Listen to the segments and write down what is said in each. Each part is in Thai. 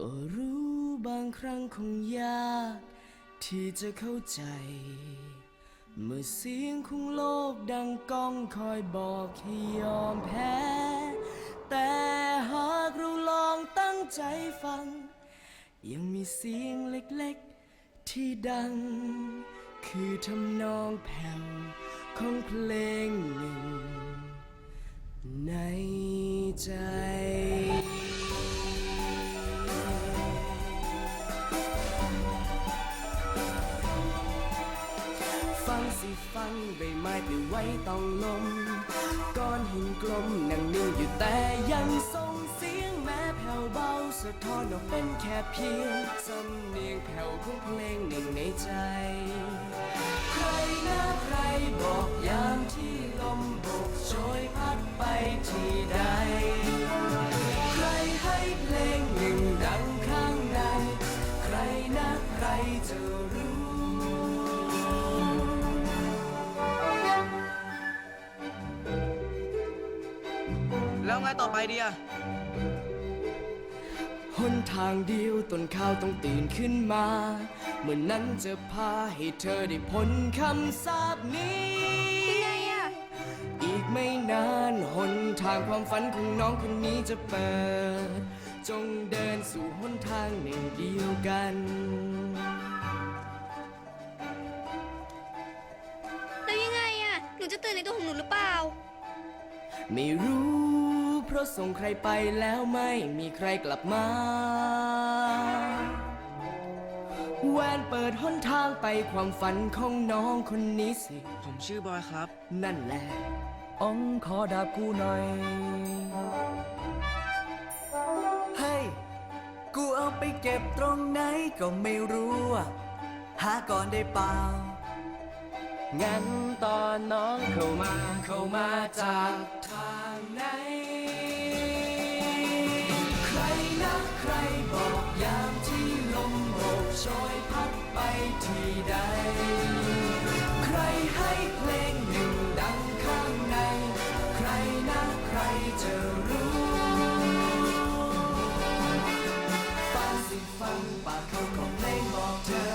ก็รู้บางครั้งคงยากที่จะเข้าใจ เมื่อเสียงของโลกดังก้องคอยบอกให้ยอมแพ้ แต่หากเราลองตั้งใจฟัง ยังมีเสียงเล็กๆที่ดัง คือทำนองแผ่วของเพลงหนึ่ง ในใจ ฟังสิฟังใบไม้ปลิวไว้ต้องลม ก้อนหินกลมนั่งนิ่งอยู่แต่ยังส่งเสียงแม้แผ่วเบาสะท้อนออกเป็นแค่เพียงสำเนียงแผ่วของเพลงหนึ่งในใจ ใครนะใครบอกยามที่ลม แล้วไงต่อไปดีอะหนทางเดียวต้นข้าวต้องตื่นขึ้นมา เมื่อนนั้นจะพาให้เธอได้พ้นคำสาปนี้ ยังไงอะอีกไม่นานหนทางความฝันของน้องคนนี้จะเปิด จงเดินสู่หนทางหนึ่งเดียวกัน แล้วยังไงอะหนูจะตื่นในตัวของหนูหรือเปล่า ไม่รู้ เพราะส่งใครไปแล้วไม่มีใครกลับมาแวนเปิดหนทางไปความฝันของน้องคนนี้สิ ผมชื่อบอยครับ นั่นแหละอองขอดาบกูหน่อยเฮ้ยกูเอาไปเก็บตรงไหนก็ไม่รู้อะหาก่อนได้เปล่า งั้นตอนน้องเข้ามาเข้ามาจากทางไหน โชยพัดไปที่ใด ใครให้เพลงหนึ่งดังข้างใน ใครนะใครจะรู้ฟังสิฟังปากเขาของเพลงบอกเธอ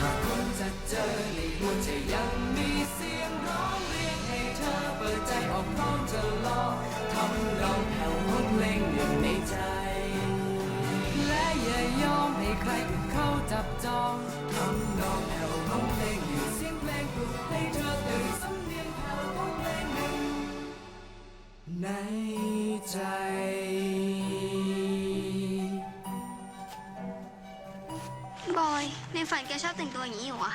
หากคุณจะเจอในหัวใจยัง ครอื่นเข้าจับจองทำนองแผ่วของเพลงอยู่เสียงเพลงปลุกให้เธอตื่นสำเนียงแผ่วของเพลงหนึ่งในใจบอย ในฝันแกชอบแต่งตัวอย่างนี้เหรอวะ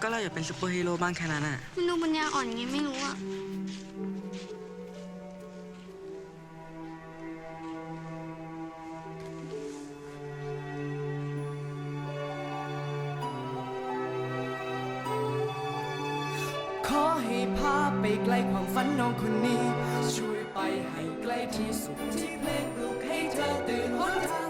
ก็เราอยากเป็นซูเปอร์ฮีโร่บ้างแค่นั้นอะมันดูปัญญาอ่อนไงไม่รู้อะ อให้พาไปไกลความฝันน้องคนนี้ ช่วยไปให้ไกลที่สุดที่เพลงปลุกให้เธอตื่นหนทาง